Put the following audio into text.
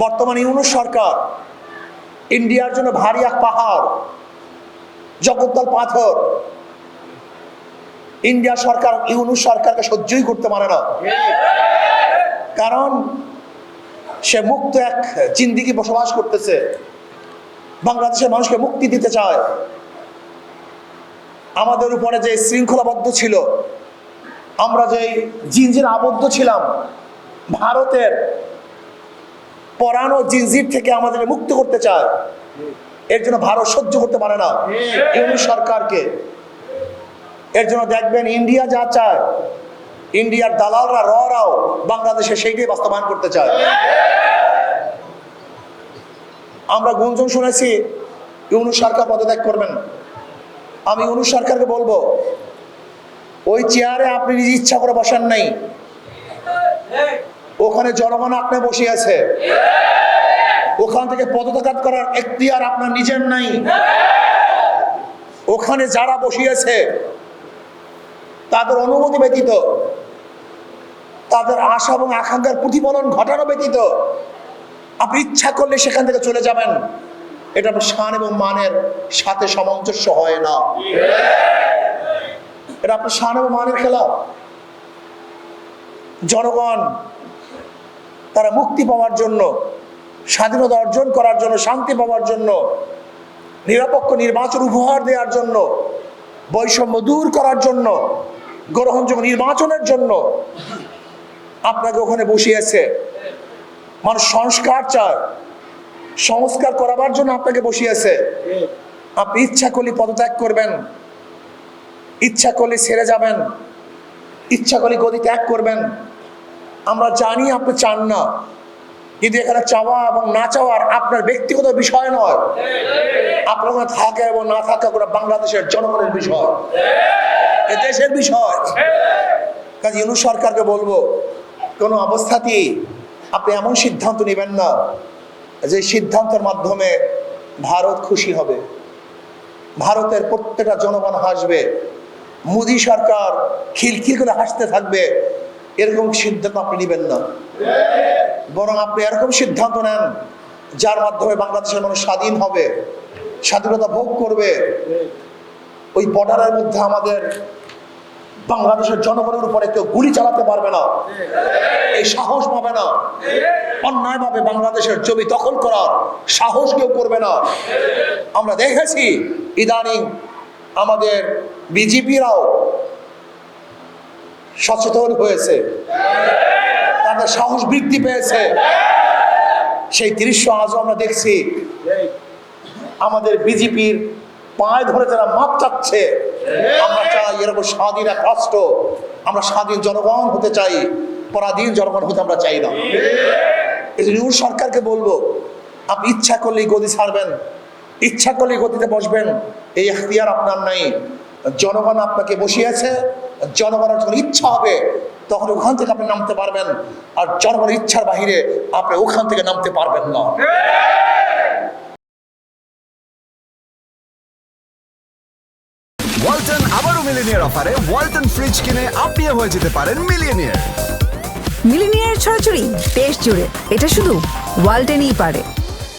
বর্তমান ইউনুস সরকার, ইন্ডিয়ার জন্য ভারী এক পাহাড়, জগদ্দল পাথর। ইন্ডিয়া সরকার, ইউনুস সরকারকে সহ্যই করতে পারে না। কারণ, সে মুক্ত এক জিন্দিগি বসবাস করতেছে। বাংলাদেশের মানুষকে মুক্তি দিতে চায়। আমাদের উপরে যে শৃঙ্খলাবদ্ধ ছিল, আমরা যে জিনজির আবদ্ধ ছিলাম, ভারতের পরানো জিনজির থেকে আমাদের মুক্ত করতে চায়। এর জন্য ভারত সহ্য করতে পারে না। ইউনিট সরকারকে। এর জন্য দেখবেন ইন্ডিয়া যা চায়, ইন্ডিয়ার দালালরা ররাও বাংলাদেশে সেইটাই বাস্তবায়ন করতে চায়। আমরা গুঞ্জন শুনেছি, ইউনুস সরকার পদত্যাগ করবেন। আমি ইউনুস সরকারকে বলব, ওই চেয়ারে আপনি নিজ ইচ্ছা করে বসান নাই। ওখানে জনগণ আপনি বসে আছে। ওখান থেকে পদত্যাগ করার এখতিয়ার আপনার নিজের নাই। ওখানে যারা বসিয়েছে তাদের অনুমতি ব্যতীত, তাদের আশা এবং আকাঙ্ক্ষার প্রতিফলন ঘটানো ব্যতীত, আপনি ইচ্ছা করলে সেখান থেকে চলে যাবেন। এটা আপনার শান এবং মানের সাথে সামঞ্জস্য হয় না। এটা আপনার শান এবং মানের খেলা। জনগণ তারা মুক্তি পাওয়ার জন্য, স্বাধীনতা অর্জন করার জন্য, শান্তি পাওয়ার জন্য, নিরপেক্ষ নির্বাচন উপহার দেওয়ার জন্য, বৈষম্য দূর করার জন্য গ্রহণযোগ্য নির্বাচনের জন্য আপনাকে ওখানে বসিয়েছে। মানুষ সংস্কার চায়, সংস্কার করাবার জন্য আপনাকে বসিয়েছে। আপনি ইচ্ছা করলে পদত্যাগ করবেন, ইচ্ছা করলে ছেড়ে যাবেন, ইচ্ছা করলে গদি ত্যাগ করবেন। আমরা জানি আপনি চান না। কিন্তু এখানে চাওয়া এবং না চাওয়ার আপনার ব্যক্তিগত বিষয় নয়। আপনার ওখানে থাকা এবং না থাকা কোনো বাংলাদেশের জনগণের বিষয়। এ দেশের বিষয়। কাজে ইউনুস সরকারকে বলব, কোনো অবস্থাতেই আপনি এমন সিদ্ধান্ত নেবেন না যে সিদ্ধান্তের মাধ্যমে ভারত খুশি হবে। ভারতের প্রত্যেকটা জনগণ হাসবে। মোদী সরকার খিলখিল করে হাসতে থাকবে। এরকম সিদ্ধান্ত আপনি নেবেন না। বরং আপনি এরকম সিদ্ধান্ত নেন, যার মাধ্যমে বাংলাদেশের মানুষ স্বাধীন হবে, স্বাধীনতা ভোগ করবে। ওই বর্ডারের মধ্যে আমাদের বাংলাদেশের জনগণের উপরে কেউ গুলি চালাতে পারবে না। এই সাহস পাবে না। অন্যায়ভাবে বাংলাদেশের জমি দখল করার সাহস কেউ করবে না। আমরা দেখেছি, ইদানিং আমাদের বিজেপিরাও সচেতন হয়েছে। তাদের সাহস বৃদ্ধি পেয়েছে। সেই দৃশ্য আজও আমরা দেখছি। আমাদের বিজেপির পায়ে ধরে যারা মাপ চাচ্ছে, আমরা চাই এরকম স্বাধীন এক রাষ্ট্র। আমরা স্বাধীন জনগণ হতে চাই, পরাধীন জনগণ হতে আমরা চাই না। এই সরকারকে বলব, আপনি ইচ্ছা করলেই গদি ছাড়বেন, ইচ্ছা করলেই গদিতে বসবেন, এই এখতিয়ার আপনার নাই। জনগণ আপনাকে বসিয়েছে জনগণের যখন ইচ্ছা হবে তখন ওখান থেকে আপনি নামতে পারবেন। আর জনগণের ইচ্ছার বাহিরে আপনি ওখান থেকে নামতে পারবেন না। ওয়ালটন আবারও মিলিনিয়ার অফারে ওয়ালটন ফ্রিজ কিনে আপনিও হয়ে যেতে পারেন মিলিয়নিয়ার। মিলিনিয়ার ছড়াছড়ি দেশ জুড়ে। এটা শুধু ওয়ালটেনই পারে।